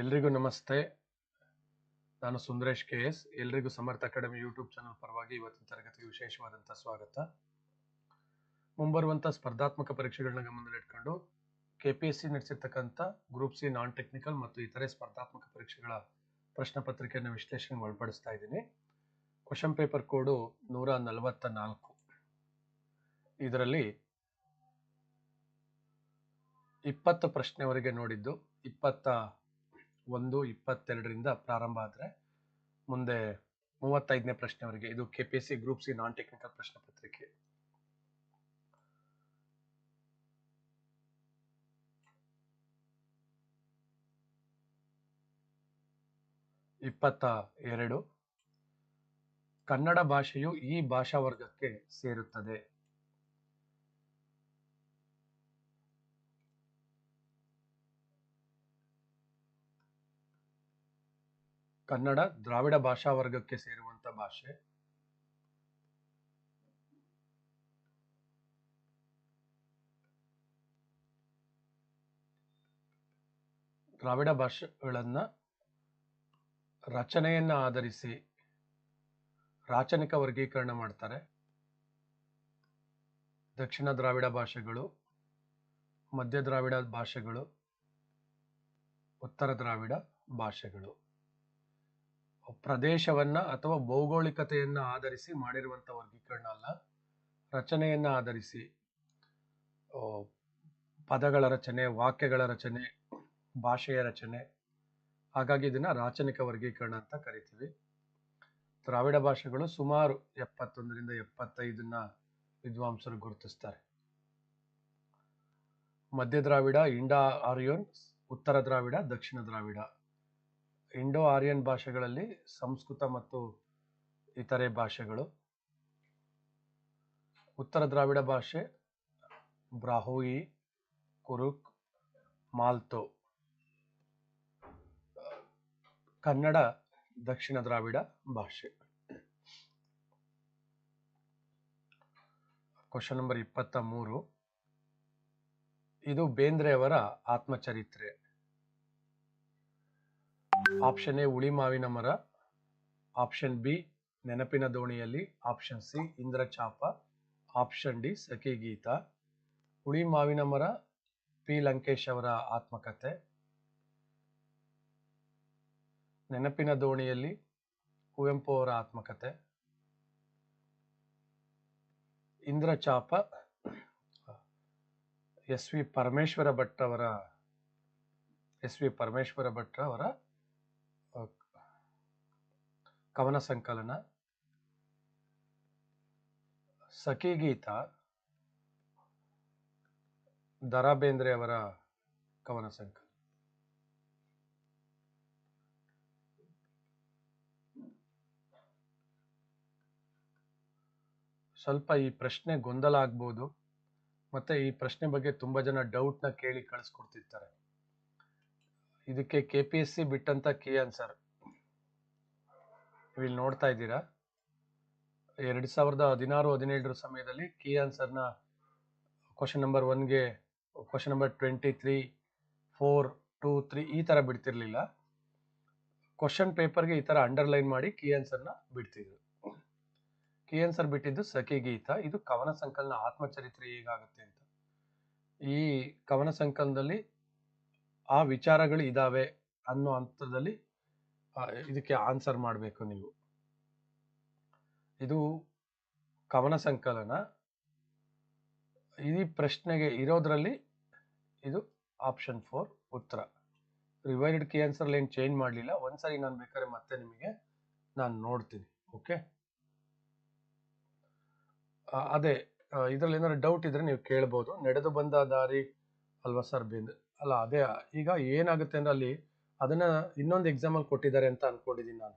ಎಲ್ರಿಗೂ ನಮಸ್ತೆ. ನಾನು ಸುಂದರೇಶ್ ಕೆ ಎಸ್. ಎಲ್ರಿಗೂ ಸಮರ್ಥ ಅಕಾಡೆಮಿ ಯೂಟ್ಯೂಬ್ ಚಾನಲ್ ಪರವಾಗಿ ಇವತ್ತಿನ ತರಗತಿಗೆ ವಿಶೇಷವಾದಂಥ ಸ್ವಾಗತ. ಮುಂಬರುವಂಥ ಸ್ಪರ್ಧಾತ್ಮಕ ಪರೀಕ್ಷೆಗಳನ್ನ ಗಮನದಲ್ಲಿಟ್ಕೊಂಡು ಕೆ ಪಿ ಎಸ್ ಸಿ ನಡೆಸಿರ್ತಕ್ಕಂಥ ಗ್ರೂಪ್ ಸಿ ನಾನ್ ಟೆಕ್ನಿಕಲ್ ಮತ್ತು ಇತರೆ ಸ್ಪರ್ಧಾತ್ಮಕ ಪರೀಕ್ಷೆಗಳ ಪ್ರಶ್ನೆ ಪತ್ರಿಕೆಯನ್ನು ವಿಶ್ಲೇಷಣೆ ಒಳಪಡಿಸ್ತಾ ಇದ್ದೀನಿ. ಕ್ವಶನ್ ಪೇಪರ್ ಕೋಡು ನೂರ ನಲವತ್ತ ನಾಲ್ಕು ಇದರಲ್ಲಿ ಇಪ್ಪತ್ತು ಪ್ರಶ್ನೆವರೆಗೆ ನೋಡಿದ್ದು, ಇಪ್ಪತ್ತ ಒಂದು, ಇಪ್ಪತ್ತೆರಡರಿಂದ ಪ್ರಾರಂಭ ಆದರೆ ಮುಂದೆ ಮೂವತ್ತೈದನೇ ಪ್ರಶ್ನೆವರೆಗೆ ಇದು K P S C group C non technical ಪ್ರಶ್ನೆ ಪತ್ರಿಕೆ. ಇಪ್ಪತ್ತ ಎರಡು. ಕನ್ನಡ ಭಾಷೆಯು ಈ ಭಾಷಾ ವರ್ಗಕ್ಕೆ ಸೇರುತ್ತದೆ. ಕನ್ನಡ ದ್ರಾವಿಡ ಭಾಷಾ ವರ್ಗಕ್ಕೆ ಸೇರುವಂತ ಭಾಷೆ. ದ್ರಾವಿಡ ಭಾಷೆಗಳನ್ನ ರಚನೆಯನ್ನ ಆಧರಿಸಿ ರಾಚನಿಕ ವರ್ಗೀಕರಣ ಮಾಡ್ತಾರೆ. ದಕ್ಷಿಣ ದ್ರಾವಿಡ ಭಾಷೆಗಳು, ಮಧ್ಯ ದ್ರಾವಿಡ ಭಾಷೆಗಳು, ಉತ್ತರ ದ್ರಾವಿಡ ಭಾಷೆಗಳು. ಪ್ರದೇಶವನ್ನ ಅಥವಾ ಭೌಗೋಳಿಕತೆಯನ್ನು ಆಧರಿಸಿ ಮಾಡಿರುವಂಥ ವರ್ಗೀಕರಣ ಅಲ್ಲ. ರಚನೆಯನ್ನ ಆಧರಿಸಿ ಪದಗಳ ರಚನೆ, ವಾಕ್ಯಗಳ ರಚನೆ, ಭಾಷೆಯ ರಚನೆ, ಹಾಗಾಗಿ ಇದನ್ನ ರಾಚನಿಕ ವರ್ಗೀಕರಣ ಅಂತ ಕರಿತೀವಿ. ದ್ರಾವಿಡ ಭಾಷೆಗಳು ಸುಮಾರು ಎಪ್ಪತ್ತೊಂದರಿಂದ ಎಪ್ಪತ್ತೈದನ್ನ ವಿದ್ವಾಂಸರು ಗುರುತಿಸ್ತಾರೆ. ಮಧ್ಯ ದ್ರಾವಿಡ, ಇಂಡಾ ಆರ್ಯನ್, ಉತ್ತರ ದ್ರಾವಿಡ, ದಕ್ಷಿಣ ದ್ರಾವಿಡ. ಇಂಡೋ ಆರ್ಯನ್ ಭಾಷೆಗಳಲ್ಲಿ ಸಂಸ್ಕೃತ ಮತ್ತು ಇತರೆ ಭಾಷೆಗಳು. ಉತ್ತರ ದ್ರಾವಿಡ ಭಾಷೆ ಬ್ರಾಹೋಯಿ ಕುರುಕ್, ಮಾಲ್ತೋ. ಕನ್ನಡ, ದಕ್ಷಿಣ ದ್ರಾವಿಡ ಭಾಷೆ. ಕ್ವಶನ್ ನಂಬರ್ ಇಪ್ಪತ್ತ ಮೂರು. ಇದು ಬೇಂದ್ರೆಯವರ ಆತ್ಮಚರಿತ್ರೆ. ಆಪ್ಷನ್ ಎ ಉಳಿ ಮಾವಿನ ಮರ, ಆಪ್ಷನ್ ಬಿ ನೆನಪಿನ ದೋಣಿಯಲ್ಲಿ, option C Indrachapa option D Sakhi Geetha. ಹುಳಿ ಮಾವಿನ ಮರ, ಪಿ ಲಂಕೇಶ್ ಅವರ ಆತ್ಮಕಥೆ. ನೆನಪಿನ ದೋಣಿಯಲ್ಲಿ ಕುವೆಂಪು ಅವರ ಆತ್ಮಕಥೆ. ಇಂದ್ರಚಾಪ ಎಸ್ ವಿ ಪರಮೇಶ್ವರ ಭಟ್ ಅವರ, ಎಸ್ ವಿ ಪರಮೇಶ್ವರ ಭಟ್ ಅವರ ಕವನ ಸಂಕಲನ ಸಖಿ ಗೀತ ದರಾ ಬೇಂದ್ರೆ ಅವರ ಕವನ ಸಂಕಲನ. ಸ್ವಲ್ಪ ಈ ಪ್ರಶ್ನೆ ಗೊಂದಲ ಆಗ್ಬೋದು, ಮತ್ತೆ ಈ ಪ್ರಶ್ನೆ ಬಗ್ಗೆ ತುಂಬಾ ಜನ ಡೌಟ್ನ ಕೇಳಿ ಕಳಿಸ್ಕೊಡ್ತಿರ್ತಾರೆ. ಇದಕ್ಕೆ ಕೆ ಪಿ ಎಸ್ ಸಿ ಬಿಟ್ಟಂತ ಕೀ ಆನ್ಸರ್ ನೀವು ಇಲ್ಲಿ ನೋಡ್ತಾ ಇದ್ದೀರಾ? ಎರಡು ಸಾವಿರದ ಹದಿನಾರು, ಹದಿನೇಳರ ಸಮಯದಲ್ಲಿ ಕೀ ಆನ್ಸರ್ನ question number ಒನ್ಗೆ question number twenty three four two three ಈ ಥರ ಬಿಡ್ತಿರ್ಲಿಲ್ಲ. ಕ್ವಶನ್ ಪೇಪರ್ಗೆ ಈ ಥರ ಅಂಡರ್ಲೈನ್ ಮಾಡಿ ಕೀ ಆನ್ಸರ್ನ ಬಿಡ್ತಿದ್ರು. ಕೀ ಆನ್ಸರ್ ಬಿಟ್ಟಿದ್ದು ಸಖಿ ಗೀತ. ಇದು ಕವನ ಸಂಕಲನ ಆತ್ಮಚರಿತ್ರೆ ಹೇಗಾಗುತ್ತೆ ಅಂತ. ಈ ಕವನ ಸಂಕಲನದಲ್ಲಿ ಆ ವಿಚಾರಗಳು ಇದ್ದಾವೆ ಅನ್ನೋ ಹಂತದಲ್ಲಿ ಇದಕ್ಕೆ ಆನ್ಸರ್ ಮಾಡಬೇಕು ನೀವು. ಇದು ಕವನ ಸಂಕಲನ. ಈ ಪ್ರಶ್ನೆಗೆ ಇರೋದ್ರಲ್ಲಿ ಇದು ಆಪ್ಷನ್ ಫೋರ್ ಉತ್ತರ. ರಿವೈಡ್ ಕೀ ಆನ್ಸರ್ ಏನು ಚೇಂಜ್ ಮಾಡಲಿಲ್ಲ, ಒಂದ್ಸರಿ ನಾನು ಬೇಕಾದ್ರೆ ಮತ್ತೆ ನಿಮಗೆ ನಾನು ನೋಡ್ತೀನಿ ಓಕೆ ಅದೇ ಇದರಲ್ಲಿ ಏನಾದ್ರು ಡೌಟ್ ಇದ್ರೆ ನೀವು ಕೇಳ್ಬೋದು. ನಡೆದು ಬಂದ ದಾರಿ ಅಲ್ವಾ ಸರ್ ಬಿಂದ್? ಅಲ್ಲ, ಅದೇ, ಈಗ ಏನಾಗುತ್ತೆ ಅಂದ್ರೆ ಅಲ್ಲಿ ಅದನ್ನ ಇನ್ನೊಂದು ಎಕ್ಸಾಮಲ್ಲಿ ಕೊಟ್ಟಿದ್ದಾರೆ ಅಂತ ಅನ್ಕೊಂಡಿದ್ದೀನಿ ನಾನು.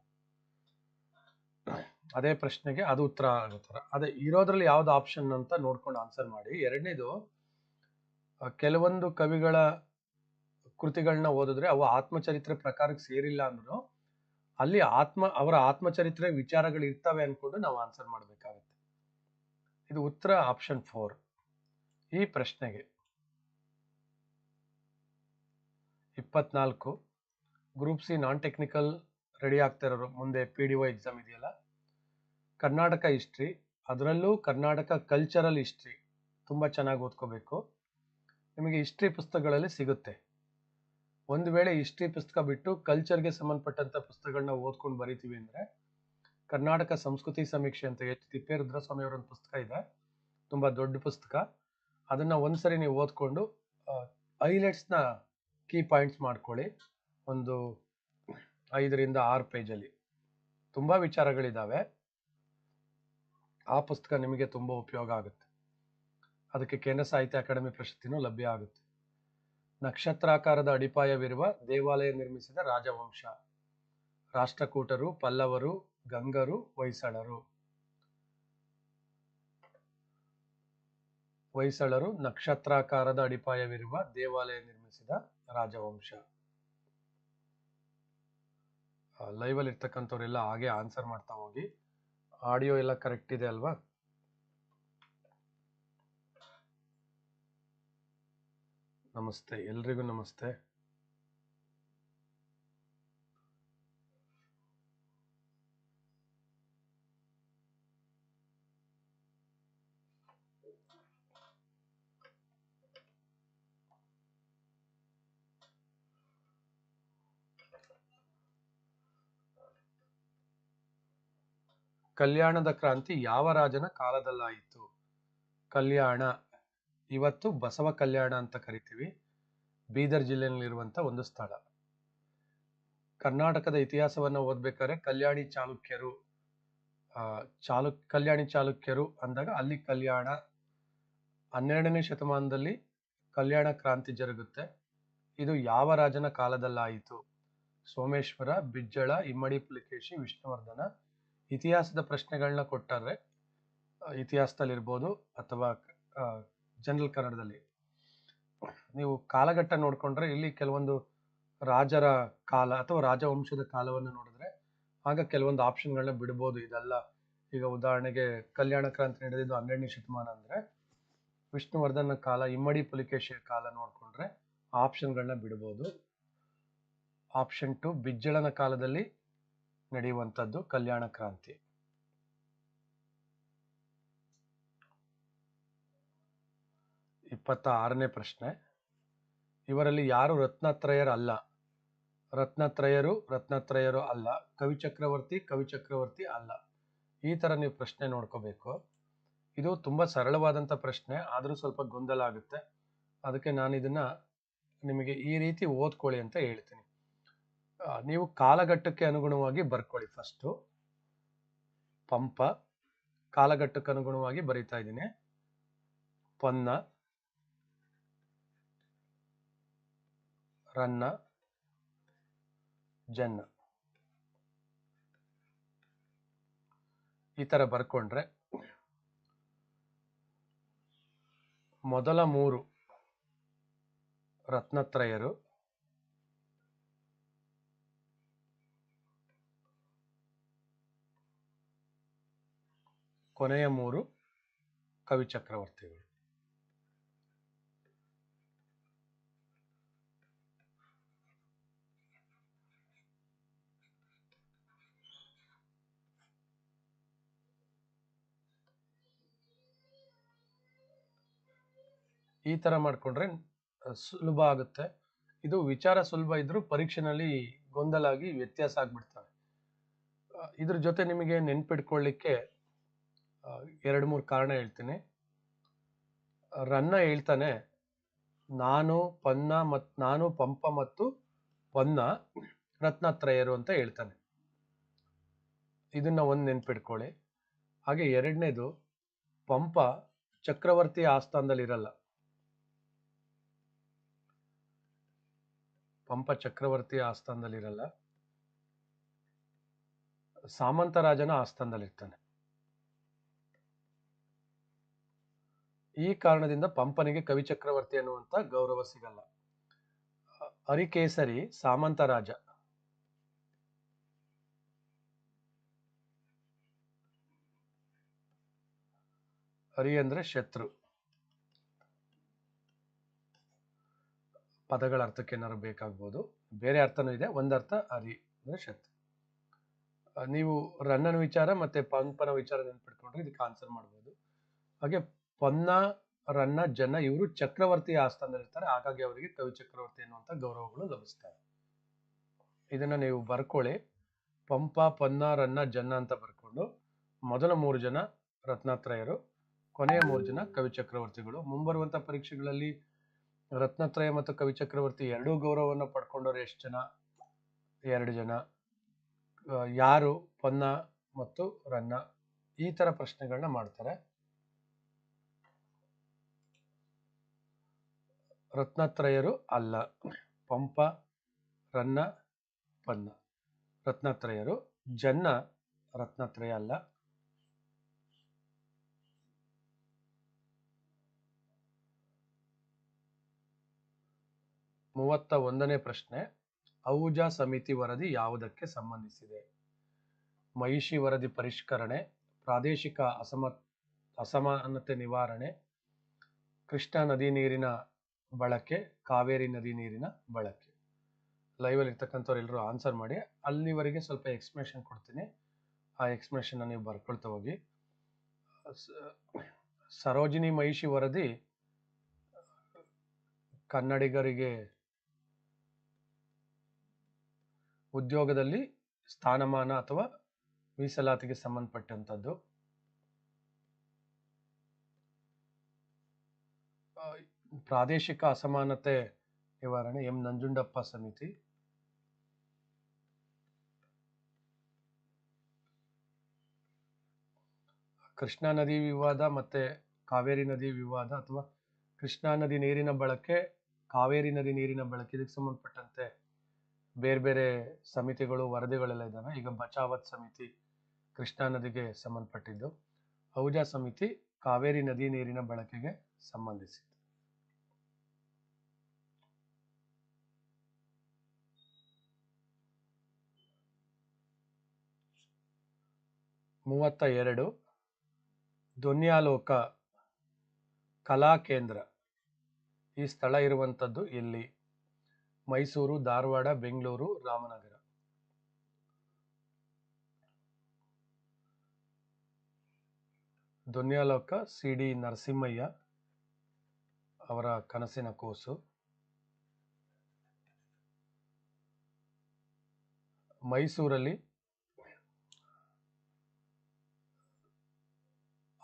ಅದೇ ಪ್ರಶ್ನೆಗೆ ಅದು ಉತ್ತರ ಆಗೋ ಥರ ಅದೇ ಇರೋದ್ರಲ್ಲಿ ಯಾವ್ದು ಆಪ್ಷನ್ ಅಂತ ನೋಡ್ಕೊಂಡು ಆನ್ಸರ್ ಮಾಡಿ. ಎರಡನೇದು ಕೆಲವೊಂದು ಕವಿಗಳ ಕೃತಿಗಳನ್ನ ಓದಿದ್ರೆ ಅವು ಆತ್ಮಚರಿತ್ರೆ ಪ್ರಕಾರಕ್ಕೆ ಸೇರಿಲ್ಲ ಅಂದ್ರು ಅಲ್ಲಿ ಆತ್ಮ, ಅವರ ಆತ್ಮಚರಿತ್ರೆ ವಿಚಾರಗಳು ಇರ್ತವೆ ಅನ್ಕೊಂಡು ನಾವು ಆನ್ಸರ್ ಮಾಡಬೇಕಾಗುತ್ತೆ. ಇದು ಉತ್ತರ ಆಪ್ಷನ್ ಫೋರ್ ಈ ಪ್ರಶ್ನೆಗೆ ಇಪ್ಪತ್ನಾಲ್ಕು. Group C non technical ready ಆಗ್ತಾ ಇರೋರು, ಮುಂದೆ ಪಿ ಡಿ ಒ ಎಕ್ಸಾಮ್ ಇದೆಯಲ್ಲ? ಕರ್ನಾಟಕ ಹಿಸ್ಟ್ರಿ ಅದರಲ್ಲೂ ಕರ್ನಾಟಕ ಕಲ್ಚರಲ್ ಹಿಸ್ಟ್ರಿ ತುಂಬ ಚೆನ್ನಾಗಿ ಓದ್ಕೋಬೇಕು. ನಿಮಗೆ ಹಿಸ್ಟ್ರಿ ಪುಸ್ತಕಗಳಲ್ಲಿ ಸಿಗುತ್ತೆ. ಒಂದು ವೇಳೆ ಹಿಸ್ಟ್ರಿ ಪುಸ್ತಕ ಬಿಟ್ಟು ಕಲ್ಚರ್ಗೆ ಸಂಬಂಧಪಟ್ಟಂಥ ಪುಸ್ತಕಗಳನ್ನ ಓದ್ಕೊಂಡು ಬರಿತೀವಿ ಅಂದರೆ, ಕರ್ನಾಟಕ ಸಂಸ್ಕೃತಿ ಸಮೀಕ್ಷೆ ಅಂತ ಎಚ್ ತಿಪ್ಪೇರುದ್ರಸ್ವಾಮಿ ರುದ್ರಸ್ವಾಮಿ ಅವರೊಂದು ಪುಸ್ತಕ ಇದೆ. ತುಂಬ ದೊಡ್ಡ ಪುಸ್ತಕ. ಅದನ್ನು ಒಂದ್ಸರಿ ನೀವು ಓದ್ಕೊಂಡು ಹೈಲೈಟ್ಸ್ನ ಕೀ ಪಾಯಿಂಟ್ಸ್ ಮಾಡ್ಕೊಳ್ಳಿ. ಒಂದು ಐದರಿಂದ ಆರು ಪೇಜಲ್ಲಿ ತುಂಬ ವಿಚಾರಗಳಿದ್ದಾವೆ ಆ ಪುಸ್ತಕ ನಿಮಗೆ ತುಂಬ ಉಪಯೋಗ ಆಗುತ್ತೆ. ಅದಕ್ಕೆ ಕೇಂದ್ರ ಸಾಹಿತ್ಯ ಅಕಾಡೆಮಿ ಪ್ರಶಸ್ತಿನೂ ಲಭ್ಯ ಆಗುತ್ತೆ. ನಕ್ಷತ್ರಾಕಾರದ ಅಡಿಪಾಯವಿರುವ ದೇವಾಲಯ ನಿರ್ಮಿಸಿದ ರಾಜವಂಶ. ರಾಷ್ಟ್ರಕೂಟರು, ಪಲ್ಲವರು, ಗಂಗರು, ಹೊಯ್ಸಳರು. ಹೊಯ್ಸಳರು ನಕ್ಷತ್ರಾಕಾರದ ಅಡಿಪಾಯವಿರುವ ದೇವಾಲಯ ನಿರ್ಮಿಸಿದ ರಾಜವಂಶ. ಲೈವಲ್ಲಿ ಇರ್ತಕ್ಕಂಥವ್ರೆಲ್ಲ ಹಾಗೆ ಆನ್ಸರ್ ಮಾಡ್ತಾ ಹೋಗಿ. ಆಡಿಯೋ ಎಲ್ಲ ಕರೆಕ್ಟ್ ಇದೆ ಅಲ್ವಾ? ನಮಸ್ತೆ ಎಲ್ರಿಗೂ ನಮಸ್ತೆ. ಕಲ್ಯಾಣದ ಕ್ರಾಂತಿ ಯಾವ ರಾಜನ ಕಾಲದಲ್ಲಾಯಿತು? ಕಲ್ಯಾಣ. ಇವತ್ತು ಬಸವ ಕಲ್ಯಾಣ ಅಂತ ಕರಿತೀವಿ. ಬೀದರ್ ಜಿಲ್ಲೆಯಲ್ಲಿರುವಂಥ ಒಂದು ಸ್ಥಳ. ಕರ್ನಾಟಕದ ಇತಿಹಾಸವನ್ನು ಓದ್ಬೇಕಾದ್ರೆ ಕಲ್ಯಾಣಿ ಚಾಲುಕ್ಯರು ಚಾಲು, ಕಲ್ಯಾಣಿ ಚಾಲುಕ್ಯರು ಅಂದಾಗ ಅಲ್ಲಿ ಕಲ್ಯಾಣ, ಹನ್ನೆರಡನೇ ಶತಮಾನದಲ್ಲಿ ಕಲ್ಯಾಣ ಕ್ರಾಂತಿ ಜರುಗುತ್ತೆ. ಇದು ಯಾವ ರಾಜನ ಕಾಲದಲ್ಲಾಯಿತು? ಸೋಮೇಶ್ವರ, ಬಿಜ್ಜಳ, ಇಮ್ಮಡಿ, ಪುಲಿಕೇಶಿ, ವಿಷ್ಣುವರ್ಧನ ಇತಿಹಾಸದ ಪ್ರಶ್ನೆಗಳನ್ನ ಕೊಟ್ಟರೆ ಇತಿಹಾಸದಲ್ಲಿ ಇರ್ಬೋದು ಅಥವಾ ಜನರಲ್ ಕನ್ನಡದಲ್ಲಿ. ನೀವು ಕಾಲಘಟ್ಟ ನೋಡ್ಕೊಂಡ್ರೆ ಇಲ್ಲಿ ಕೆಲವೊಂದು ರಾಜರ ಕಾಲ ಅಥವಾ ರಾಜವಂಶದ ಕಾಲವನ್ನು ನೋಡಿದ್ರೆ, ಆಗ ಕೆಲವೊಂದು ಆಪ್ಷನ್ಗಳನ್ನ ಬಿಡ್ಬೋದು. ಇದೆಲ್ಲ ಈಗ ಉದಾಹರಣೆಗೆ ಕಲ್ಯಾಣ ಕ್ರಾಂತಿ ನಡೆದಿದ್ದು ಹನ್ನೆರಡನೇ ಶತಮಾನ ಅಂದ್ರೆ, ವಿಷ್ಣುವರ್ಧನ ಕಾಲ, ಇಮ್ಮಡಿ ಪುಲಿಕೇಶಿಯ ಕಾಲ ನೋಡ್ಕೊಂಡ್ರೆ ಆಪ್ಷನ್ಗಳನ್ನ ಬಿಡ್ಬೋದು. ಆಪ್ಷನ್ ಟು ಬಿಜ್ಜಳನ ಕಾಲದಲ್ಲಿ ನಡೆಯುವಂಥದ್ದು ಕಲ್ಯಾಣ ಕ್ರಾಂತಿ. ಇಪ್ಪತ್ತ ಆರನೇ ಪ್ರಶ್ನೆ. ಇವರಲ್ಲಿ ಯಾರು ರತ್ನತ್ರಯರಲ್ಲ? ರತ್ನತ್ರಯರು ರತ್ನತ್ರಯರು ಅಲ್ಲ. ಕವಿಚಕ್ರವರ್ತಿ ಕವಿಚಕ್ರವರ್ತಿ ಅಲ್ಲ. ಈ ಥರ ನೀವು ಪ್ರಶ್ನೆ ನೋಡ್ಕೋಬೇಕು. ಇದು ತುಂಬ ಸರಳವಾದಂಥ ಪ್ರಶ್ನೆ, ಆದರೂ ಸ್ವಲ್ಪ ಗೊಂದಲ ಆಗುತ್ತೆ. ಅದಕ್ಕೆ ನಾನು ಇದನ್ನ ನಿಮಗೆ ಈ ರೀತಿ ಓದ್ಕೊಳ್ಳಿ ಅಂತ ಹೇಳ್ತೀನಿ. ನೀವು ಕಾಲಘಟ್ಟಕ್ಕೆ ಅನುಗುಣವಾಗಿ ಬರ್ಕೊಳ್ಳಿ ಫಸ್ಟು ಪಂಪ, ಕಾಲಘಟ್ಟಕ್ಕೆ ಅನುಗುಣವಾಗಿ ಬರಿತಾ ಇದ್ದೀನಿ. ಪೊನ್ನ, ರನ್ನ, ಜನ್ನ. ಈ ಥರ ಬರ್ಕೊಂಡ್ರೆ ಮೊದಲ ಮೂರು ರತ್ನತ್ರಯರು ಕೊನೆಯ ಮೂರು ಕವಿ ಚಕ್ರವರ್ತಿಗಳು. ಈ ತರ ಮಾಡ್ಕೊಂಡ್ರೆ ಸುಲಭ ಆಗುತ್ತೆ. ಇದು ವಿಚಾರ ಸುಲಭ ಇದ್ರೂ ಪರೀಕ್ಷೆನಲ್ಲಿ ಗೊಂದಲ ಆಗಿ ವ್ಯತ್ಯಾಸ ಆಗ್ಬಿಡ್ತವೆ. ಅಹ್, ಇದ್ರ ಜೊತೆ ನಿಮಗೆ ನೆನ್ಪಿಟ್ಕೊಳ್ಳಿಕ್ಕೆ ಎರಡು ಮೂರು ಕಾರಣ ಹೇಳ್ತೀನಿ. ರನ್ನ ಹೇಳ್ತಾನೆ, ನಾನು ಪನ್ನ ಮತ್, ನಾನು ಪಂಪ ಮತ್ತು ಪನ್ನ ರತ್ನತ್ರಯರು ಅಂತ ಹೇಳ್ತಾನೆ. ಇದನ್ನ ಒಂದು ನೆನ್ಪಿಟ್ಕೊಳ್ಳಿ. ಹಾಗೆ ಎರಡನೇದು, ಪಂಪ ಚಕ್ರವರ್ತಿ ಆಸ್ಥಾನದಲ್ಲಿ ಇರಲ್ಲ. ಪಂಪ ಚಕ್ರವರ್ತಿ ಆಸ್ಥಾನದಲ್ಲಿ ಇರಲ್ಲ. ಸಾಮಂತ ರಾಜನ ಆಸ್ಥಾನದಲ್ಲಿ ಇರ್ತಾನೆ. ಈ ಕಾರಣದಿಂದ ಪಂಪನಿಗೆ ಕವಿ ಚಕ್ರವರ್ತಿ ಅನ್ನುವಂತ ಗೌರವ ಸಿಗಲ್ಲ. ಹರಿಕೇಸರಿ ಸಾಮಂತ ರಾಜ. ಹರಿ ಅಂದ್ರೆ ಶತ್ರು. ಪದಗಳ ಅರ್ಥಕ್ಕೆ ಏನಾದ್ರು ಬೇಕಾಗ್ಬೋದು. ಬೇರೆ ಅರ್ಥನೂ ಇದೆ. ಒಂದರ್ಥ ಹರಿ ಅಂದ್ರೆ ಶತ್ರು. ನೀವು ರನ್ನನ ವಿಚಾರ ಮತ್ತೆ ಪಂಪನ ವಿಚಾರ ನೆನ್ಪಿಟ್ಕೊಂಡ್ರೆ ಇದಕ್ಕೆ ಆನ್ಸರ್ ಮಾಡ್ಬೋದು. ಹಾಗೆ ಪೊನ್ನ ರನ್ನ ಜನ ಇವರು ಚಕ್ರವರ್ತಿ ಆಸ್ಥಾನದಲ್ಲಿರ್ತಾರೆ. ಹಾಗಾಗಿ ಅವರಿಗೆ ಕವಿ ಚಕ್ರವರ್ತಿ ಅನ್ನುವಂಥ ಗೌರವಗಳು ಲಭಿಸ್ತವೆ. ಇದನ್ನ ನೀವು ಬರ್ಕೊಳ್ಳಿ. ಪಂಪ ಪನ್ನ ರನ್ನ ಜನ್ನ ಅಂತ ಬರ್ಕೊಂಡು ಮೊದಲ ಮೂರು ಜನ ರತ್ನತ್ರಯರು, ಕೊನೆಯ ಮೂರು ಜನ ಕವಿ ಚಕ್ರವರ್ತಿಗಳು. ಮುಂಬರುವಂತ ಪರೀಕ್ಷೆಗಳಲ್ಲಿ ರತ್ನತ್ರಯ ಮತ್ತು ಕವಿ ಚಕ್ರವರ್ತಿ ಎರಡೂ ಗೌರವವನ್ನು ಪಡ್ಕೊಂಡವ್ರು ಎಷ್ಟು ಜನ? ಎರಡು ಜನ. ಯಾರು? ಪೊನ್ನ ಮತ್ತು ರನ್ನ ಈ ಥರ ಪ್ರಶ್ನೆಗಳನ್ನ ಮಾಡ್ತಾರೆ. ರತ್ನತ್ರಯರು ಅಲ್ಲ. ಪಂಪ, ರನ್ನ, ಪನ್ನ. ರತ್ನತ್ರಯರು, ಜನ್ನ ರತ್ನತ್ರಯ ಅಲ್ಲ. ಮೂವತ್ತ ಒಂದನೇ ಪ್ರಶ್ನೆ. ಔಜ ಸಮಿತಿ ವರದಿ ಯಾವುದಕ್ಕೆ ಸಂಬಂಧಿಸಿದೆ? ಮಹಿಷಿ ವರದಿ ಪರಿಷ್ಕರಣೆ, ಪ್ರಾದೇಶಿಕ ಅಸಮ, ಅಸಮಾನತೆ ನಿವಾರಣೆ, ಕೃಷ್ಣಾ ನದಿ ನೀರಿನ ಬಳಕೆ, ಕಾವೇರಿ ನದಿ ನೀರಿನ ಬಳಕೆ. ಲೈವಲ್ಲಿ ಇರ್ತಕ್ಕಂಥವ್ರು ಎಲ್ಲರೂ ಆನ್ಸರ್ ಮಾಡಿ, ಅಲ್ಲಿವರೆಗೆ ಸ್ವಲ್ಪ ಎಕ್ಸ್ಪ್ಲನೇಷನ್ ಕೊಡ್ತೀನಿ. ಆ ಎಕ್ಸ್ಪ್ಲನೇಷನ್ ನೀವು ಬರ್ಕೊಳ್ತಾ ಹೋಗಿ. ಸರೋಜಿನಿ ಮಹಿಷಿ ವರದಿ ಕನ್ನಡಿಗರಿಗೆ ಉದ್ಯೋಗದಲ್ಲಿ ಸ್ಥಾನಮಾನ ಅಥವಾ ಮೀಸಲಾತಿಗೆ ಸಂಬಂಧಪಟ್ಟಂಥದ್ದು. ಪ್ರಾದೇಶಿಕ ಅಸಮಾನತೆ ನಿವಾರಣೆ ಎಂ ನಂಜುಂಡಪ್ಪ ಸಮಿತಿ. ಕೃಷ್ಣಾ ನದಿ ವಿವಾದ ಮತ್ತೆ ಕಾವೇರಿ ನದಿ ವಿವಾದ ಅಥವಾ ಕೃಷ್ಣಾ ನದಿ ನೀರಿನ ಬಳಕೆ, ಕಾವೇರಿ ನದಿ ನೀರಿನ ಬಳಕೆ ಇದಕ್ಕೆ ಸಂಬಂಧಪಟ್ಟಂತೆ ಬೇರೆ ಬೇರೆ ಸಮಿತಿಗಳು, ವರದಿಗಳೆಲ್ಲ ಇದ್ದಾವೆ. ಈಗ ಬಚಾವತ್ ಸಮಿತಿ ಕೃಷ್ಣಾ ನದಿಗೆ ಸಂಬಂಧಪಟ್ಟಿದ್ದು. ಔಜಾ ಸಮಿತಿ ಕಾವೇರಿ ನದಿ ನೀರಿನ ಬಳಕೆಗೆ ಸಂಬಂಧಿಸಿದೆ ಮೂವತ್ತ ಎರಡು ಧ್ವನ್ಯಾಲೋಕ, ಕಲಾ ಕೇಂದ್ರ. ಈ ಸ್ಥಳ ಇರುವಂಥದ್ದು ಇಲ್ಲಿ. ಮೈಸೂರು, ಧಾರವಾಡ, ಬೆಂಗಳೂರು, ರಾಮನಗರ. ಧ್ವನ್ಯಾಲೋಕ ಸಿ ಡಿ ನರಸಿಂಹಯ್ಯ ಅವರ ಕನಸಿನ ಕೋಸು. ಮೈಸೂರಲ್ಲಿ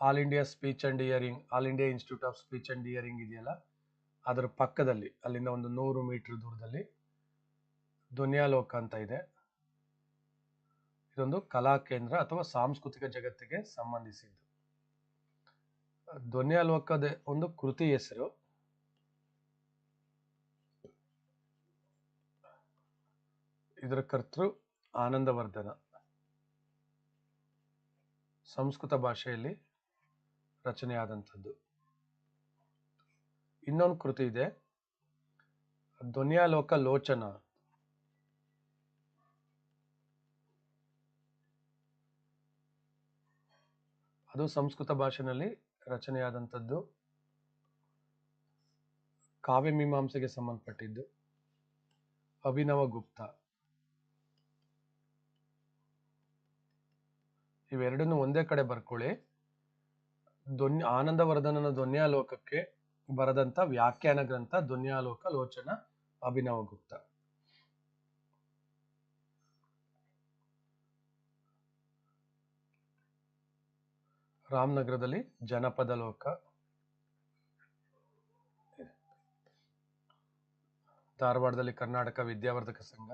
all India speech and hearing, all India institute of speech and hearing ಇದೆಯಲ್ಲ? ಅದರ ಪಕ್ಕದಲ್ಲಿ, ಅಲ್ಲಿಂದ ಒಂದು ನೂರು ಮೀಟರ್ ದೂರದಲ್ಲಿ ಧ್ವನ್ಯಾಲೋಕ ಅಂತ ಇದೆ. ಇದೊಂದು ಕಲಾ ಕೇಂದ್ರ ಅಥವಾ ಸಾಂಸ್ಕೃತಿಕ ಜಗತ್ತಿಗೆ ಸಂಬಂಧಿಸಿದ್ದು. ಧ್ವನಿಯಾಲೋಕದ ಒಂದು ಕೃತಿ ಹೆಸರು, ಇದರ ಕರ್ತೃ ಆನಂದವರ್ಧನ. ಸಂಸ್ಕೃತ ಭಾಷೆಯಲ್ಲಿ ರಚನೆಯಾದಂಥದ್ದು. ಇನ್ನೊಂದು ಕೃತಿ ಇದೆ. ಧ್ವನಿಯಾಲೋಕ ಲೋಚನ ಅದು ಸಂಸ್ಕೃತ ಭಾಷೆನಲ್ಲಿ ರಚನೆಯಾದಂಥದ್ದು. ಕಾವ್ಯ ಮೀಮಾಂಸೆಗೆ ಸಂಬಂಧಪಟ್ಟಿದ್ದು. ಅಭಿನವ ಗುಪ್ತ. ಇವೆರಡನ್ನು ಒಂದೇ ಕಡೆ ಬರ್ಕೊಳ್ಳಿ. ಧ್ವನಿ, ಆನಂದವರ್ಧನನ ಧ್ವನ್ಯಾಲೋಕಕ್ಕೆ ಬರೆದಂತ ವ್ಯಾಖ್ಯಾನ ಗ್ರಂಥ ಧ್ವನ್ಯಾಲೋಕ ಲೋಚನ ಅಭಿನವ ಗುಪ್ತ ರಾಮನಗರದಲ್ಲಿ ಜನಪದ ಲೋಕ. ಧಾರವಾಡದಲ್ಲಿ ಕರ್ನಾಟಕ ವಿದ್ಯಾವರ್ಧಕ ಸಂಘ.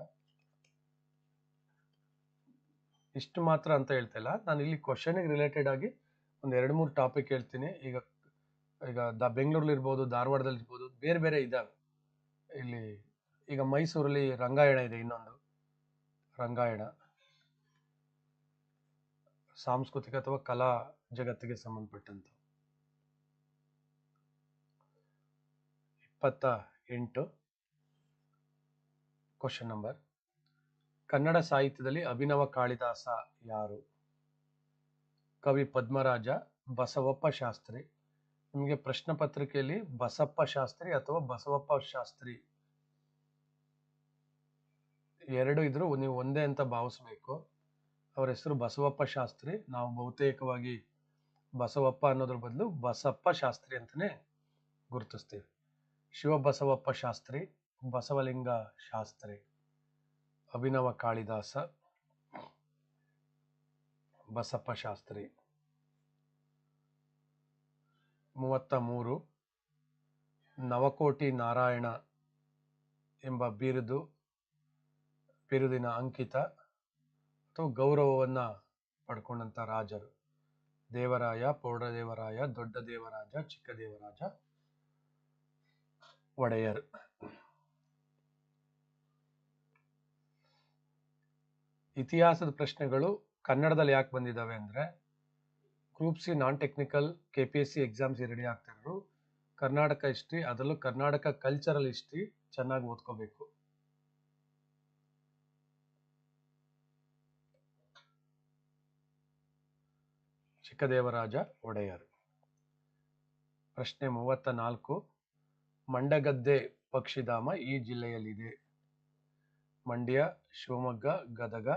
ಇಷ್ಟು ಮಾತ್ರ ಅಂತ ಹೇಳ್ತಾ ಇಲ್ಲ. ನಾನು ಇಲ್ಲಿ ಕ್ವಶನ್ಗೆ ರಿಲೇಟೆಡ್ ಆಗಿ ಒಂದು ಎರಡು ಮೂರು ಟಾಪಿಕ್ ಹೇಳ್ತೀನಿ. ಈಗ ಈಗ ದ ಬೆಂಗಳೂರಲ್ಲಿ ಇರ್ಬೋದು ಧಾರವಾಡದಲ್ಲಿ ಇರ್ಬೋದು, ಬೇರೆ ಬೇರೆ ಇದಾವೆ. ಇಲ್ಲಿ ಈಗ ಮೈಸೂರಲ್ಲಿ ರಂಗಾಯಣ ಇದೆ ಇನ್ನೊಂದು. ರಂಗಾಯಣ. ಸಾಂಸ್ಕೃತಿಕ ಅಥವಾ ಕಲಾ ಜಗತ್ತಿಗೆ ಸಂಬಂಧಪಟ್ಟಂತ ಇಪ್ಪತ್ತ ಎಂಟು. ಕ್ವಶನ್ ನಂಬರ್ ಕನ್ನಡ ಸಾಹಿತ್ಯದಲ್ಲಿ ಅಭಿನವ ಕಾಳಿದಾಸ ಯಾರು? ಕವಿ ಪದ್ಮರಾಜ, ಬಸವಪ್ಪ ಶಾಸ್ತ್ರಿ. ನಿಮಗೆ ಪ್ರಶ್ನೆ ಪತ್ರಿಕೆಯಲ್ಲಿ ಬಸಪ್ಪ ಶಾಸ್ತ್ರಿ ಅಥವಾ ಬಸವಪ್ಪ ಶಾಸ್ತ್ರಿ? ಎರಡು ಇದ್ರು ನೀವು ಒಂದೇ ಅಂತ ಭಾವಿಸ್ಬೇಕು. ಅವರ ಹೆಸರು ಬಸವಪ್ಪ ಶಾಸ್ತ್ರಿ. ನಾವು ಬಹುತೇಕವಾಗಿ ಬಸವಪ್ಪ ಅನ್ನೋದ್ರ ಬದಲು ಬಸಪ್ಪ ಶಾಸ್ತ್ರಿ ಅಂತಲೇ ಗುರುತಿಸ್ತೀವಿ. ಶಿವಬಸವಪ್ಪ ಶಾಸ್ತ್ರಿ, ಬಸವಲಿಂಗ ಶಾಸ್ತ್ರಿ. ಅಭಿನವ ಕಾಳಿದಾಸ. ಬಸಪ್ಪ ಶಾಸ್ತ್ರಿ ಮೂವತ್ತ ಮೂರು ನವಕೋಟಿ ನಾರಾಯಣ ಎಂಬ ಬಿರುದು, ಬಿರುದಿನ ಅಂಕಿತ ಅಥವಾ ಗೌರವವನ್ನು ಪಡ್ಕೊಂಡಂಥ ರಾಜರು. ದೇವರಾಯ ಪೌಢದೇವರಾಯ ದೊಡ್ಡ ದೇವರಾಜ, ಚಿಕ್ಕ ದೇವರಾಜ, ಒಡೆಯರ್. ಇತಿಹಾಸದ ಪ್ರಶ್ನೆಗಳು ಕನ್ನಡದಲ್ಲಿ ಯಾಕೆ ಬಂದಿದ್ದಾವೆ ಅಂದರೆ group C non technical K P S C exams ready ಆಗ್ತಿರೋರು Karnataka history ಅದರಲ್ಲೂ ಕರ್ನಾಟಕ ಕಲ್ಚರಲ್ ಹಿಸ್ಟ್ರಿ ಚೆನ್ನಾಗಿ ಓದ್ಕೋಬೇಕು. ಚಿಕ್ಕದೇವರಾಜ ಒಡೆಯರ್. ಪ್ರಶ್ನೆ ಮೂವತ್ತ ನಾಲ್ಕು ಮಂಡಗದ್ದೆ ಪಕ್ಷಿಧಾಮ ಈ ಜಿಲ್ಲೆಯಲ್ಲಿದೆ. ಮಂಡ್ಯ, ಶಿವಮೊಗ್ಗ, ಗದಗ,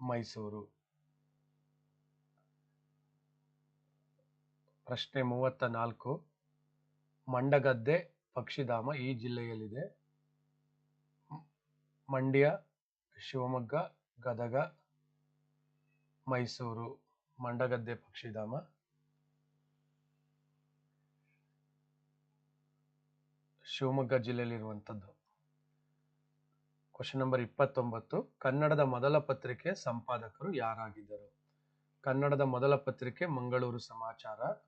ಮೈಸೂರು. ಪ್ರಶ್ನೆ ಮೂವತ್ತ ನಾಲ್ಕು ಮಂಡಗದ್ದೆ, ಪಕ್ಷಿಧಾಮ ಈ ಜಿಲ್ಲೆಯಲ್ಲಿದೆ. ಮಂಡ್ಯ, ಶಿವಮೊಗ್ಗ, ಗದಗ, ಮೈಸೂರು, ಮಂಡಗದ್ದೆ, ಪಕ್ಷಿಧಾಮ. ಶಿವಮೊಗ್ಗ ಜಿಲ್ಲೆಯಲ್ಲಿರುವಂಥದ್ದು. ಕ್ವಶನ್ ನಂಬರ್ ಇಪ್ಪತ್ತೊಂಬತ್ತು. ಕನ್ನಡದ ಮೊದಲ ಪತ್ರಿಕೆ ಸಂಪಾದಕರು ಯಾರಾಗಿದ್ದರು? ಕನ್ನಡದ ಮೊದಲ ಪತ್ರಿಕೆ ಮಂಗಳೂರು ಸಮಾಚಾರ.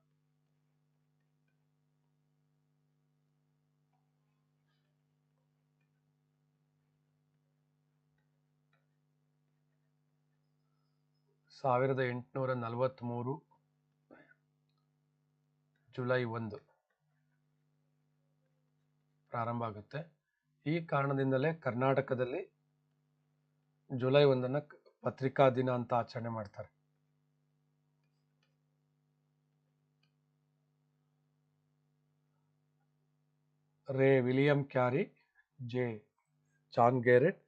ಸಾವಿರದ ಎಂಟುನೂರ ನಲವತ್ತ್ಮೂರು ಜುಲೈ ಒಂದು. ಪ್ರಾರಂಭ ಆಗುತ್ತೆ. ಈ ಕಾರಣದಿಂದಲೇ ಕರ್ನಾಟಕದಲ್ಲಿ ಜುಲೈ ಒಂದನ್ನು ಪತ್ರಿಕಾ ದಿನ ಅಂತ ಆಚರಣೆ ಮಾಡ್ತಾರೆ. ರೇ William Carey, J. John Garrett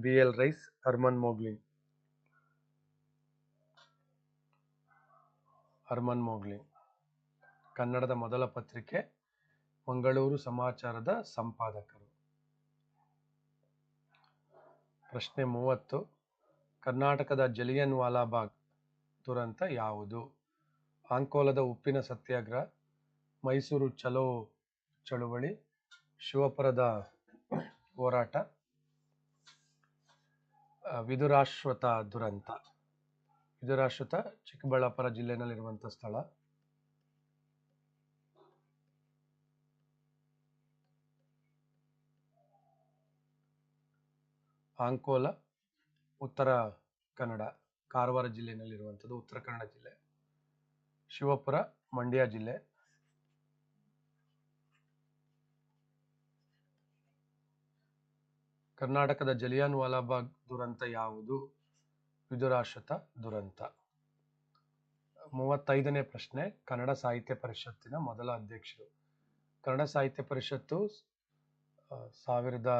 B. L. Rice, Hermann Moegling Hermann Moegling. ಕನ್ನಡದ ಮೊದಲ ಪತ್ರಿಕೆ, ಮಂಗಳೂರು ಸಮಾಚಾರದ ಸಂಪಾದಕರು. ಪ್ರಶ್ನೆ ಮೂವತ್ತು, ಕರ್ನಾಟಕದ ಜಲಿಯನ್ ವಾಲಾಬಾಗ್ ದುರಂತ ಯಾವುದು? ಆಂಕೋಲದ ಉಪ್ಪಿನ ಸತ್ಯಾಗ್ರಹ, ಮೈಸೂರು ಚಲೋ ಚಳುವಳಿ, ಶಿವಪುರದ ಹೋರಾಟ ವಿದುರಾಶ್ವತ ದುರಂತ. ವಿದುರಾಶ್ವತ ಚಿಕ್ಕಬಳ್ಳಾಪುರ ಜಿಲ್ಲೆನಲ್ಲಿರುವಂಥ ಸ್ಥಳ. ಅಂಕೋಲ, ಉತ್ತರ ಕನ್ನಡ, ಕಾರವಾರ ಜಿಲ್ಲೆನಲ್ಲಿರುವಂಥದ್ದು ಉತ್ತರ ಕನ್ನಡ ಜಿಲ್ಲೆ. ಶಿವಪುರ, ಮಂಡ್ಯ ಜಿಲ್ಲೆ. ಕರ್ನಾಟಕದ ಜಲಿಯಾನ್ ವಾಲಾಬಾಗ್ ದುರಂತ ಯಾವುದು? ವಿದುರಾಶ್ವತ ದುರಂತ. ಮೂವತ್ತೈದನೇ ಪ್ರಶ್ನೆ, ಕನ್ನಡ ಸಾಹಿತ್ಯ ಪರಿಷತ್ತಿನ ಮೊದಲ ಅಧ್ಯಕ್ಷರು. ಕನ್ನಡ ಸಾಹಿತ್ಯ ಪರಿಷತ್ತು ಸಾವಿರದ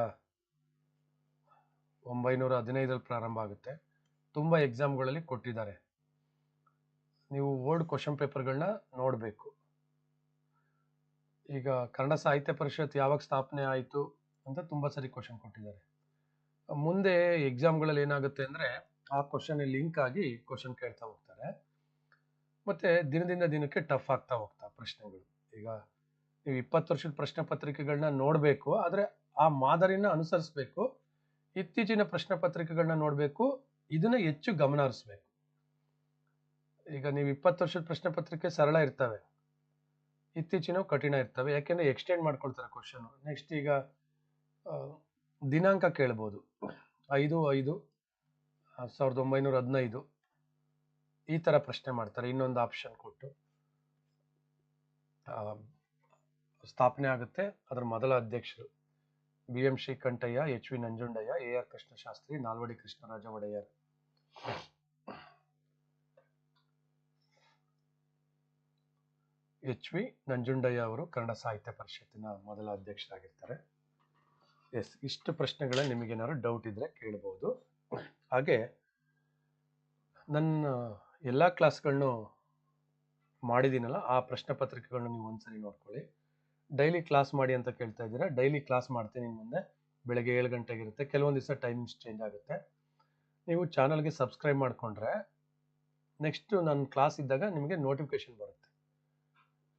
ಒಂಬೈನೂರ ಹದಿನೈದರಲ್ಲಿ ಪ್ರಾರಂಭ ಆಗುತ್ತೆ. ತುಂಬ ಎಕ್ಸಾಮ್ಗಳಲ್ಲಿ ಕೊಟ್ಟಿದ್ದಾರೆ. ನೀವು ಓಲ್ಡ್ ಕ್ವಶನ್ ಪೇಪರ್ಗಳನ್ನ ನೋಡಬೇಕು. ಈಗ ಕನ್ನಡ ಸಾಹಿತ್ಯ ಪರಿಷತ್ ಯಾವಾಗ ಸ್ಥಾಪನೆ ಆಯಿತು ಅಂತ ತುಂಬ ಸರಿ ಕ್ವಶನ್ ಕೊಟ್ಟಿದ್ದಾರೆ. ಮುಂದೆ ಎಕ್ಸಾಮ್ಗಳಲ್ಲಿ ಏನಾಗುತ್ತೆ ಅಂದರೆ ಆ ಕ್ವಶನ್ ಲಿಂಕ್ ಆಗಿ ಕ್ವಶನ್ ಕೇಳ್ತಾ ಹೋಗ್ತಾರೆ. ಮತ್ತೆ ದಿನದಿಂದ ದಿನಕ್ಕೆ ಟಫ್ ಆಗ್ತಾ ಹೋಗ್ತಾ ಪ್ರಶ್ನೆಗಳು. ಈಗ ನೀವು ಇಪ್ಪತ್ತು ವರ್ಷದ ಪ್ರಶ್ನೆ ಪತ್ರಿಕೆಗಳನ್ನ ನೋಡಬೇಕು, ಆದರೆ ಆ ಮಾದರಿನ ಅನುಸರಿಸಬೇಕು, ಇತ್ತೀಚಿನ ಪ್ರಶ್ನೆ ಪತ್ರಿಕೆಗಳನ್ನ ನೋಡಬೇಕು, ಇದನ್ನ ಹೆಚ್ಚು ಗಮನ ಹರಿಸ್ಬೇಕು. ಈಗ ನೀವು ಇಪ್ಪತ್ತು ವರ್ಷದ ಪ್ರಶ್ನೆ ಪತ್ರಿಕೆ ಸರಳ ಇರ್ತವೆ. ಇತ್ತೀಚಿನ ಕಠಿಣ ಇರ್ತವೆ, ಯಾಕೆಂದ್ರೆ ಎಕ್ಸ್ಟೆಂಡ್ ಮಾಡ್ಕೊಳ್ತಾರೆ ಕ್ವಶನ್ ನೆಕ್ಸ್ಟ್ ಈಗ ದಿನಾಂಕ ಕೇಳ್ಬೋದು. ಐದು ಐದು ಸಾವಿರದ ಒಂಬೈನೂರ ಹದಿನೈದು. ಈ ಥರ ಪ್ರಶ್ನೆ ಮಾಡ್ತಾರೆ. ಇನ್ನೊಂದು ಆಪ್ಷನ್ ಕೊಟ್ಟು. ಸ್ಥಾಪನೆ ಆಗುತ್ತೆ. ಅದರ ಮೊದಲ ಅಧ್ಯಕ್ಷರು B M Srikantaiah, H V Nanjundaiah, A R Krishnashastri, Nalvadi Krishnaraja Wodeyar H V Nanjundaiah ಅವರು ಕನ್ನಡ ಸಾಹಿತ್ಯ ಪರಿಷತ್ತಿನ ಮೊದಲ ಅಧ್ಯಕ್ಷರಾಗಿರ್ತಾರೆ. ಎಸ್, ಇಷ್ಟು ಪ್ರಶ್ನೆಗಳ ನಿಮಗೇನಾದ್ರು ಡೌಟ್ ಇದ್ದರೆ ಕೇಳ್ಬೋದು. ಹಾಗೆ ನನ್ನ ಎಲ್ಲ ಕ್ಲಾಸ್ಗಳನ್ನು ಮಾಡಿದ್ದೀನಲ್ಲ ಆ ಪ್ರಶ್ನೆ ಪತ್ರಿಕೆಗಳನ್ನ ನೀವು ಒಂದ್ಸರಿ ನೋಡ್ಕೊಳ್ಳಿ. ಡೈಲಿ ಕ್ಲಾಸ್ ಮಾಡಿ ಅಂತ ಕೇಳ್ತಾ ಇದ್ದೀರಾ? ಡೈಲಿ ಕ್ಲಾಸ್ ಮಾಡ್ತೀನಿ ಮುಂದೆ, ಬೆಳಗ್ಗೆ ಏಳು ಗಂಟೆಗೆ ಇರುತ್ತೆ ಕೆಲವೊಂದು ದಿವಸ ಟೈಮಿಂಗ್ಸ್ ಚೇಂಜ್ ಆಗುತ್ತೆ. ನೀವು ಚಾನಲ್ಗೆ ಸಬ್ಸ್ಕ್ರೈಬ್ ಮಾಡಿಕೊಂಡ್ರೆ, ನೆಕ್ಸ್ಟ್ ನನ್ನ ಕ್ಲಾಸ್ ಇದ್ದಾಗ ನಿಮಗೆ ನೋಟಿಫಿಕೇಶನ್ ಬರುತ್ತೆ.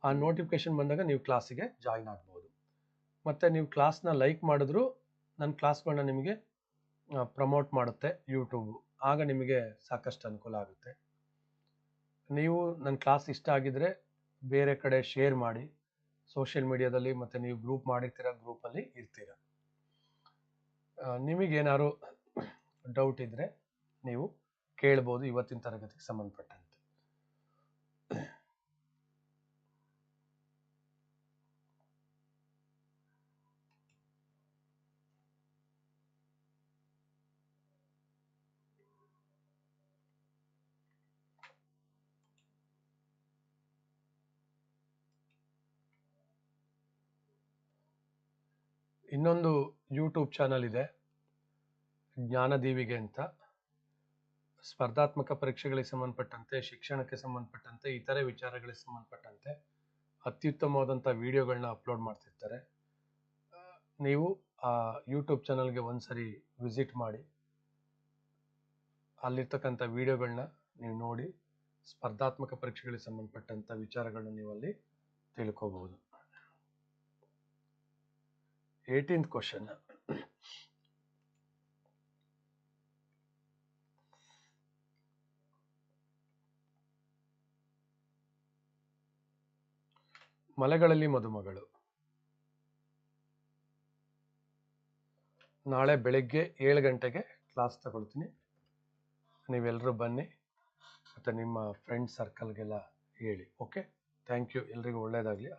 ಆ ನೋಟಿಫಿಕೇಶನ್ ಬಂದಾಗ ನೀವು ಕ್ಲಾಸಿಗೆ ಜಾಯ್ನ್ ಆಗ್ಬೋದು. ಮತ್ತು ನೀವು ಕ್ಲಾಸ್ನ ಲೈಕ್ ಮಾಡಿದ್ರು ನನ್ನ ಕ್ಲಾಸ್ಗಳನ್ನ ನಿಮಗೆ ಪ್ರಮೋಟ್ ಮಾಡುತ್ತೆ ಯೂಟ್ಯೂಬು ಆಗ ನಿಮಗೆ ಸಾಕಷ್ಟು ಅನುಕೂಲ ಆಗುತ್ತೆ. ನೀವು ನನ್ನ ಕ್ಲಾಸ್ ಇಷ್ಟ ಆಗಿದ್ರೆ ಬೇರೆ ಕಡೆ ಶೇರ್ ಮಾಡಿ. ಸೋಷಿಯಲ್ ಮೀಡಿಯಾದಲ್ಲಿ ಮತ್ತು ನೀವು ಗ್ರೂಪ್ ಮಾಡಿರ್ತೀರ ಗ್ರೂಪಲ್ಲಿ ಇರ್ತೀರ. ನಿಮಗೇನಾದ್ರು ಡೌಟ್ ಇದ್ದರೆ ನೀವು ಕೇಳ್ಬೋದು ಇವತ್ತಿನ ತರಗತಿಗೆ ಸಂಬಂಧಪಟ್ಟಂತೆ. ಇನ್ನೊಂದು ಯೂಟ್ಯೂಬ್ ಚಾನಲ್ ಇದೆ, ಜ್ಞಾನದೀವಿಗೆ ಅಂತ. ಸ್ಪರ್ಧಾತ್ಮಕ ಪರೀಕ್ಷೆಗಳಿಗೆ ಸಂಬಂಧಪಟ್ಟಂತೆ, ಶಿಕ್ಷಣಕ್ಕೆ ಸಂಬಂಧಪಟ್ಟಂತೆ, ಇತರೆ ವಿಚಾರಗಳಿಗೆ ಸಂಬಂಧಪಟ್ಟಂತೆ ಅತ್ಯುತ್ತಮವಾದಂಥ ವಿಡಿಯೋಗಳನ್ನ ಅಪ್ಲೋಡ್ ಮಾಡ್ತಿರ್ತಾರೆ. ನೀವು ಆ ಯೂಟ್ಯೂಬ್ ಚಾನಲ್ಗೆ ಒಂದ್ಸರಿ ವಿಸಿಟ್ ಮಾಡಿ. ಅಲ್ಲಿರ್ತಕ್ಕಂಥ ವಿಡಿಯೋಗಳನ್ನ ನೀವು ನೋಡಿ, ಸ್ಪರ್ಧಾತ್ಮಕ ಪರೀಕ್ಷೆಗಳಿಗೆ ಸಂಬಂಧಪಟ್ಟಂಥ ವಿಚಾರಗಳನ್ನ ನೀವು ಅಲ್ಲಿ ತಿಳ್ಕೋಬಹುದು. Eighteenth question Malegalalli Madumagalu. ನಾಳೆ ಬೆಳಗ್ಗೆ ಏಳು ಗಂಟೆಗೆ ಕ್ಲಾಸ್ ತಗೊಳ್ತೀನಿ. ನೀವೆಲ್ಲರೂ ಬನ್ನಿ. ಮತ್ತು ನಿಮ್ಮ ಫ್ರೆಂಡ್ ಸರ್ಕಲ್ಗೆಲ್ಲ ಹೇಳಿ ಓಕೆ ಥ್ಯಾಂಕ್ ಯು ಎಲ್ರಿಗೂ ಒಳ್ಳೆಯದಾಗಲಿ